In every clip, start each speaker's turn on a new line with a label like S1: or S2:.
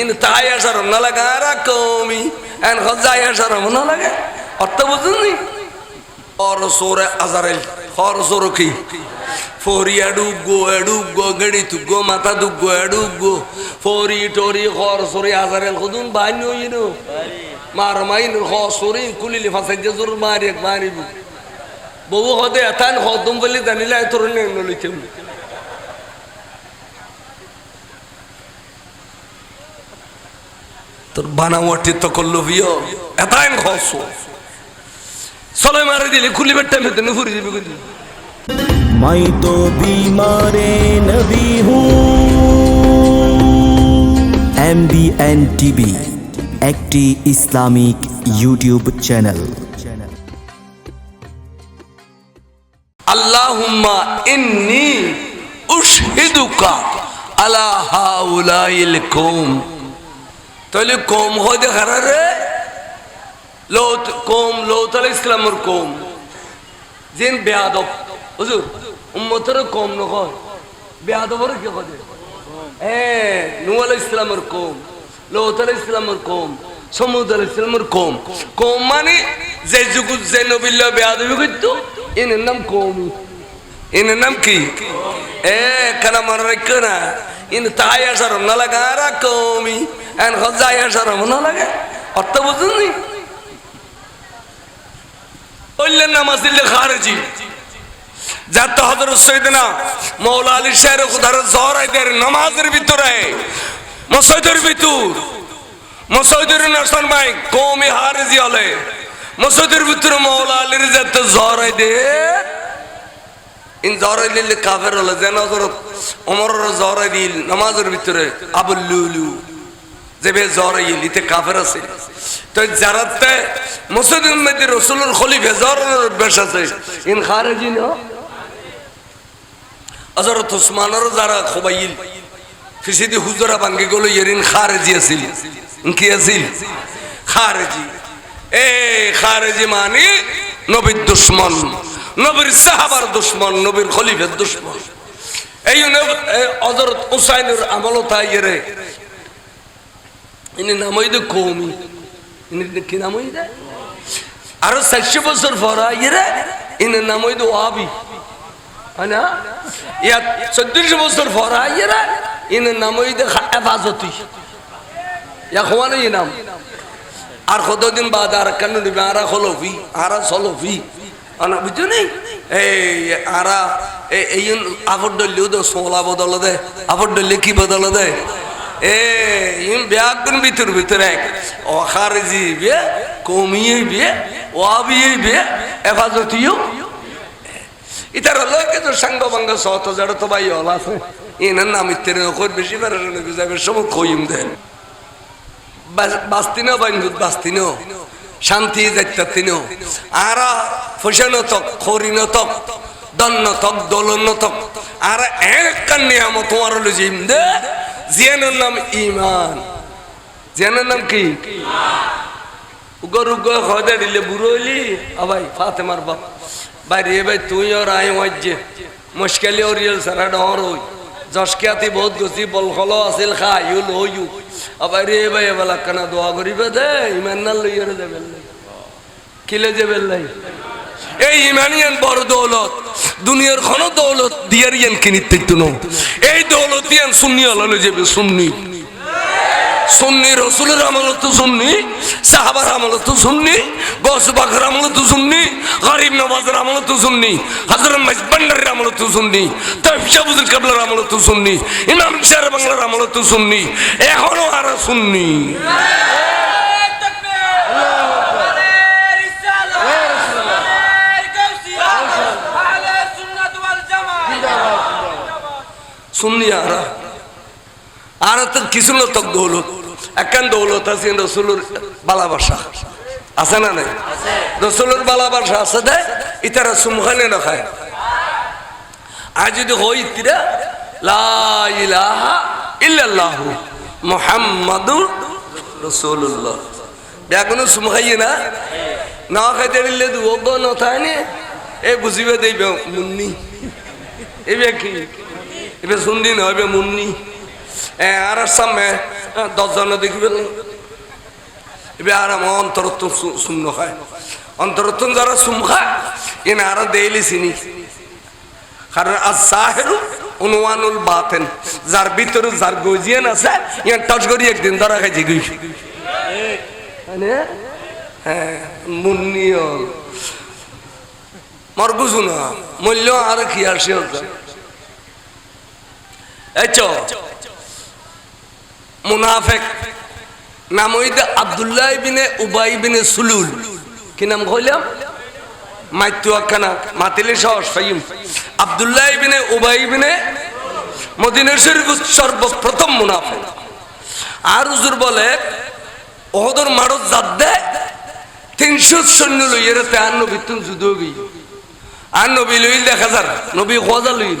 S1: In তাই আসার না লাগা, আর কমি। এন হজাই আসার না লাগে। অর্থ বুঝুনি অর সোরে আজারেল, হর সোর কি? ফোরি এডুগো এডুগো গড়ি তুগো মাথা দুগো এডুগো ফোরি টোরি, হর সোরে আজারেল খুদুন বাইন ইনো মার মাইন হ সোরি, কুলিলি ফাসাই যে জোর মারি মারিব। বউ হদে এতান হদম বলি জানিলে তোর নে নলিতে বানাওয়াটি তো করল বিয় এতাইন খস চলে মারি দিলি খুলি বেটটা মেতে নুফুরি দিবি কিন্তু।
S2: মাই তো বিমারে নবী হুম এমবিএন টিভি একটি ইসলামিক ইউটিউব চ্যানেল।
S1: আল্লাহুম্মা ইন্নি উশহিদুকা আলা হাউলাইল তাহলে কম হয় দেখা রে। লোত কম, লোত আলাইহিস সালামের কম। জিন বেয়াদব। হুজুর, উম্মতের কম নয় বেয়াদবর কি কয় হ্যাঁ আলাইহিস সালামের কম, লোত আলাইহিস সালামের কম, সমুদ সালামের কম। কম মানে যে যুগ যে নবিল্লা বেয়াদবি এনের নাম কৌমি। এনের নাম কি? এ, কানা মনে রাখো না। ইন তাই আসার না লাগা আর কমি, এন হজাই আসার না লাগে। অর্থ বুঝুনি ওইলেন নামাজ দিলে খারেজি। যাতে হজরত সৈদনা মৌলা আলী শের খুদার জহরাইদের নামাজের ভিতরে, মসজিদের ভিতর, মসজিদের নসন ভাই কৌমি হারেজি হলে, মসজিদের ভিতরে মৌলা আলীর যাতে জহরাই দে ইন জহরাই দিলে কাফের হলে যেন হজরত অমর জহরাই দিল, নামাজের ভিতরে আবুল্লুলু যেবে জহরাই ইলিতে কাফের আছে। তো যারা তে মসজিদের রসুলের খলিফে জহরের বেশ আছে। ইন খারেজি না? হজরত উসমানের যারা খোবাইল, ফিসিদি হুজরা ভাঙ্গি গেল ইয়েরিন খারেজি আছিল। কি আছিল? খারেজি। এ খারেজি মানে নবীর দুশ্মন। নবীর সাহাবার দুশ্মন, নবীর খলিফের দুশ্মন। এই হজরত উসাইনের আমলতা ইয়েরে ইনি নাম হইতে কৌমি। ইনি কি নাম হইতে আরও চারশো বছর পরা ইয়েরে ইনি নাম হইতে ওয়াবি। না? ইয়াত চোদ্দশো বছর পরা ইয়েরে ইনি নাম হইতে হেফাজতি। ইয়া খোয়ানো নাম। আর কতদিন বাদ, আর কেন নিবে? আরা হলফি আরা সলফি। আনা বুঝছ নি এই আরা এই আফর ডলিও তো সোলা বদল দে আফর ডলি কি বদল দে এ ব্যাগুন ভিতর ভিতরে ও খারজি বিয়ে কমিয়ে বিয়ে ওয়াবিয়ে বিয়ে এফাজতিও ইতার হলো কিন্তু সাঙ্গ বাঙ্গ সত জড় তো ভাই হল আছে ইনার নাম ইত্যাদি নকর বেশি পারে গুজাবের সময় কইম দেন বাস্তিনো বাস্তিনো শান্তি যাইতাতিনো আর ফসন তক খরিন তক দন্ন তক দোলন তক আর এক নিয়াম তোমার হলো জিম দে জিয়ানের নাম ইমান জিয়ানের নাম কি? উগর উগর হদে দিলে বুড়ো হইলি আবাই ফাতেমার বাপ। ভাই রে ভাই, তুই আর আই মজ্জে। মুশকিলে ওরিয়াল সারা ডর হই। জসকিয়াতি বহুত গছি, বল খলো আছিল খা, ইউল হইউ আবার রে ভাই এবেলা কানা দোয়া করিবে দে ইমান না লইয়ার যাবে কিলে যাবে লাই এই ইমানিয়ান বড় দৌলত, দুনিয়ার কোনো দৌলত দিয়ার ইয়ান কিনিতে এই দৌলত ইয়ান সুন্নি আলালে যাবে সুন্নি। সুন্নি রসুলের আমলত সুন্নি, সাহাবার আমলত সুন্নি গস বাঘর আমলত সুন্নি, গরিব নবাজের আমলত সুন্নি, হজরত মজবন্ডারের আমলত সুন্নি তফসাবুজুল কাবলার আমলত সুন্নি, ইমাম শের বাংলার আমলত সুন্নি, এখনও আর সুন্নি। সুন্নি আর। কিছু তক দৌলত। একান দৌলত আছে রসুলের বালাবাসা আছে না নাই? রসুলের বালাবাসা আছে দে, ইতারা সুমখানে না খায়। আর যদি হই তিরা লা ইলাহা ইল্লাল্লাহ মুহাম্মাদুর রাসূলুল্লাহ। বেগুনো সুমখাইয়ে না? না খাইতে দিলে দু অজ্ঞ নথায় এ বুঝিবে দেবে মুন্নি। এবে কি এবে শুনদি না এবে মুন্নি। আর সামনে দশজনে দেখবেন এবার আর অন্তরত্ব শূন্য খায় অন্তরত্ব যারা সুম খায় এ না আরও চিনি। কারণ আজ সাহেরু অনুমানুল বাতেন, যার ভিতরে যার গজিয়ান আছে ইয়ার টচ করি একদিন ধরা খাইছে গুই। হ্যাঁ মুন্নিও মর বুঝু না, মূল্য আর কি আসে মুনাফেক। নাম আবদুল্লাহ বিনে উবাই বিনে সুলুল। কি নাম কইলাম? আখানা মাতিলে আবদুল্লাহ বিনে উবাই বিনে সর্বপ্রথম মুনাফেক। আর হুজুর বলে, ওহদর মারত জাত দে, তিনশো সৈন্য লইয়ের তে আর নবী তুম যুদ্ধ গই আর নবী লইল দেখা যার নবী খোঁজা লইল।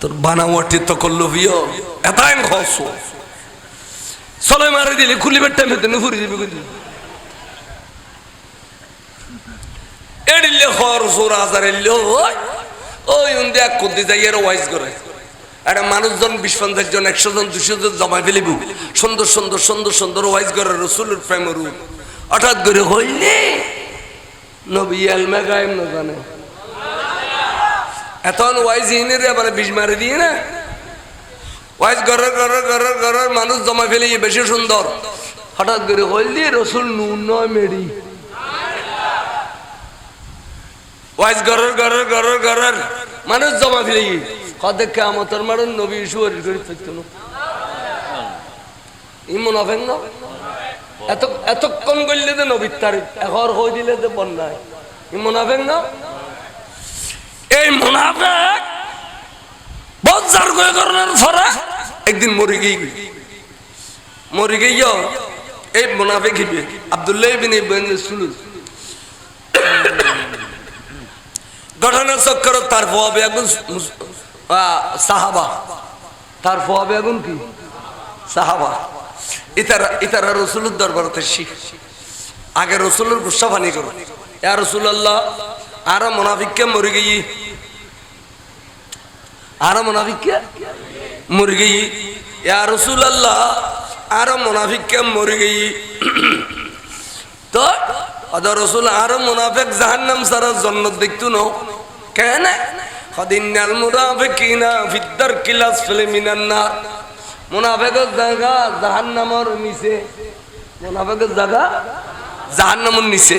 S1: তোর বানাওয়াটি তো করল বিয়। এতান খসো চলে মারি দিলে, খুলি বেটটা মেতে নুফুরি দিবে কিন্তু এডিলে খর সোর আজার এলিও ওই উন্দি এক কুদ্দি যাই এর ওয়াইজ করে। একটা মানুষজন বিশ পঞ্চাশ জন, একশো জন, দুশো জন জমা ফেলিব। সুন্দর সুন্দর সুন্দর সুন্দর ওয়াইজ করে রসুলের প্রেমের হঠাৎ করে হইলে নবী আলমা গায়েম না জানে। এখন ওয়াইজ ইনের এবারে বিষ মারি দিয়ে না? ওয়াইজ ঘরের ঘরের ঘরের ঘরের মানুষ জমা ফেলে বেশি সুন্দর। হঠাৎ করে হইলে রসুল, নুন নয় মেরি। ওয়াইজ ঘরের ঘরের ঘরের ঘরের মানুষ জমা ফেলে কদে কেমতর মারুন নবী শুয়ারি করে থাকতো না? ই মুনাফেক না? এত, এতক্ষণ করলে তো নবীর তারিখ এখন হয়ে দিলে তো বন্যায়? ই মুনাফেক না? এই মুনাফেক, বজ্জার গয়ে করণের ফরা, একদিন মরে গই মরে গইয়া এই মুনাফেক হিবে, আব্দুল্লাহ বিন ইবনে সুলুল ঘটনা চক্কর তার ফোয়াবে একজন সাহাবা। তার ফোয়াবে এখন কি? সাহাবা। ইতারা ইতারা রসুলের দরবারতে শিখ। আগে রসুলের গুসা ফানি করো। ইয়া রসুল আল্লাহ মোনাফিককে মরে গিয়ে ইয়া রসুল আল্লাহ আরও মোনাফিককে মরে গিয়ে তো অদা রসুল আরও মুনাফেক জাহান্নাম সারা জন্নত দেখতো ন। কেন? খদিনাল মুনাফিকিনা ফিদ্দার কিলাস ফেলে মিনান না মুনাফেকের জায়গা জাহান্নামর নিচে। মুনাফেকের জায়গা জাহান্নামর নিচে।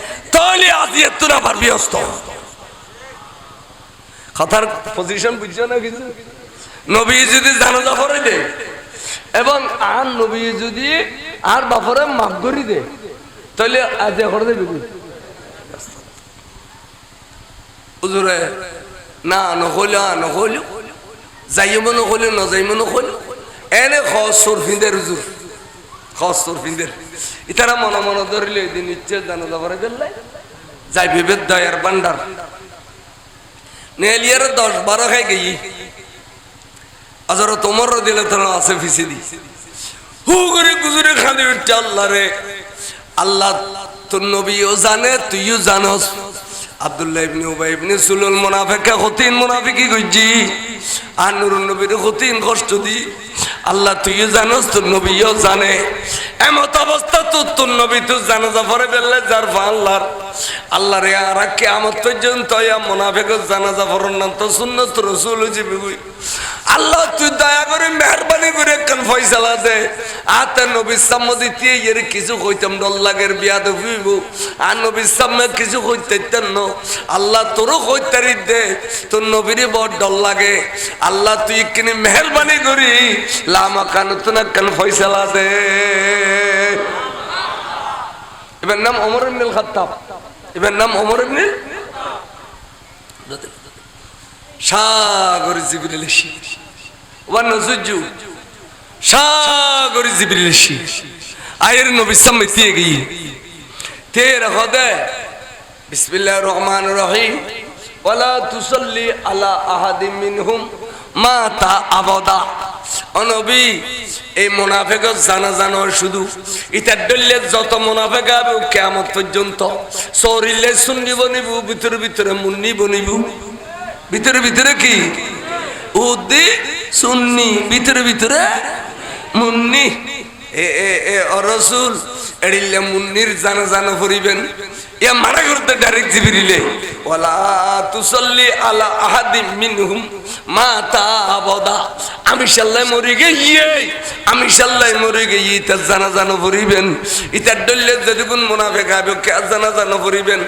S1: তাহলে আজি এত না পারবি ব্যস্ত। কথার পজিশন বুঝছ না কিছু? নবী যদি জানাজা ফরাই দে, এবং আর নবী যদি আর বাপরে মাপ করি দে, তাহলে আজ করে দেবে উজুরে না নহলে নহল যাইব নহলে নজাইব নহল এনে খসর ফিন্দের উজুর খসর ইতারা মনে মনে ধরিলে এদিন ইচ্ছে জানো দিল্লে যাই দয়ার নেলিয়ার দশ বারো খাই গেই। আছে ফিসি দি। হু করে গুজুরে উঠছে আল্লাহ রে। আল্লাহ তোর নবীও জানে, তুইও জানস। আব্দুল্লাহ ইবনে উবাই ইবনে সুলুল মুনাফিকা কঠিন মুনাফিকি কইছি। আর নুরুন নবীর কঠিন কষ্ট দি। আল্লাহ, তুইও জানোস, তোর নবীও জানে। এমত অবস্থা তোর তোর নবী তুই জানো, জাফরে বেললে যার আল্লাহর। আল্লাহ রে আর কে আমার পর্যন্ত মোনাফেক জানা জাফর নাম তো শূন্য তো রসুল জিবি আল্লাহ তুই দয়া করে মেহরবানি করে একখান ফয়সালা দে। আতে নবীর সাম্মদি দিয়ে এর কিছু কইতাম ডল লাগের বিয়া দেব আর নবীর সামনে কিছু কইতেন ন। আল্লাহ তোরও কইতারি দে। তোর নবীরই বড় ডল লাগে। আল্লাহ তুই কিনে মেহরবানি করি। লামা কান তুন একখান ফয়সালা দে। এবার নাম অমর ইবনুল খাত্তাব এবার নাম অমর ইবনুল সাগর জিবরিল এসে ওয়া নজুজু সাগর জিবরিল এসে আয়ের নবী গিয়ে। তের হদে বিসমিল্লাহির রহমানির রহিম। ওয়ালা তুসাল্লি আলা আহাদিম মিনহুম। মাতা আবাদা। অনবী এই মোনাফেক জানা জানো শুধু। ইতার ডল্লে যত মোনাফেক হবে কেমন পর্যন্ত। শরীরে শুননি বনিব, ভিতরে ভিতরে মুন্নি বনিব। ভিতরে ভিতরে কি? উদ্দি সুন্নি, ভিতরে ভিতরে, মুন্নি। রসুল, এড়িলে মুন্নির জানা জানা করিবেন ইয়া মারা করতে ডাইরেক্ট জিবিরিলে। ওয়ালা তুসল্লি আলা আহাদিম মিনহুম মাতা আবদা আমি সাল্লাই মরি গিয়ে আমি সাল্লাই মরি গিয়ে ইতার জানা জানা করিবেন ইতার ডল্লে যদি কোন মুনাফে খাবে কে জানা জানা করিবেন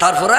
S1: তারপরে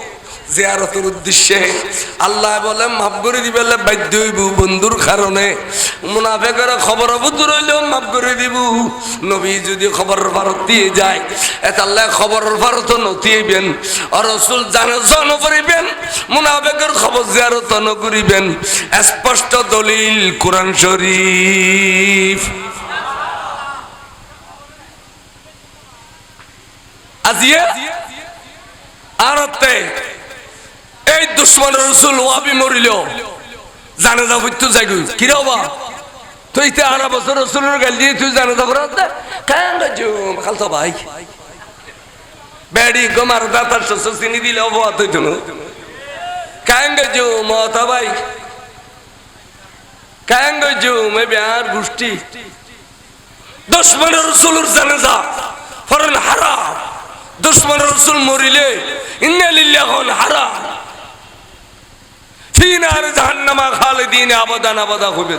S1: জিয়ারতের উদ্দেশ্যে আল্লাহ বলে, মাফ করে দিবেলে বাধ্য হইব বন্ধুর কারণে। মুনাফেকের খবর বুদ্ধ রইলেও মাফ করে দিব। নবী যদি খবর ভারত দিয়ে যায় এত আল্লাহ খবর ভারত নতিয়েবেন রসুল জানে জন করিবেন, মুনাফেকের খবর জিয়ারত ন করিবেন স্পষ্ট দলিল কোরআন শরীফ। আজিয়ে, আরতে এই দুশ্মন রসুল ওয়াবি মরিল। জানে যা হইতো যাইগু কি রে তুই তে আনা বছর রসুলের গাল দিয়ে তুই জানে যা করে কেন ভাই? বেড়ি দাতার চিনি দিলে কেন ভাই? কেন বিয়ার গোষ্ঠী। দুশ্মন রসুলের জানে যা ফরেন দুশ্মন রসুল মরিলে, ইন্না লিল্লাহন হারাম। ফিনার জাহান্নামা খালিদিন আবাদান আবাদা হবে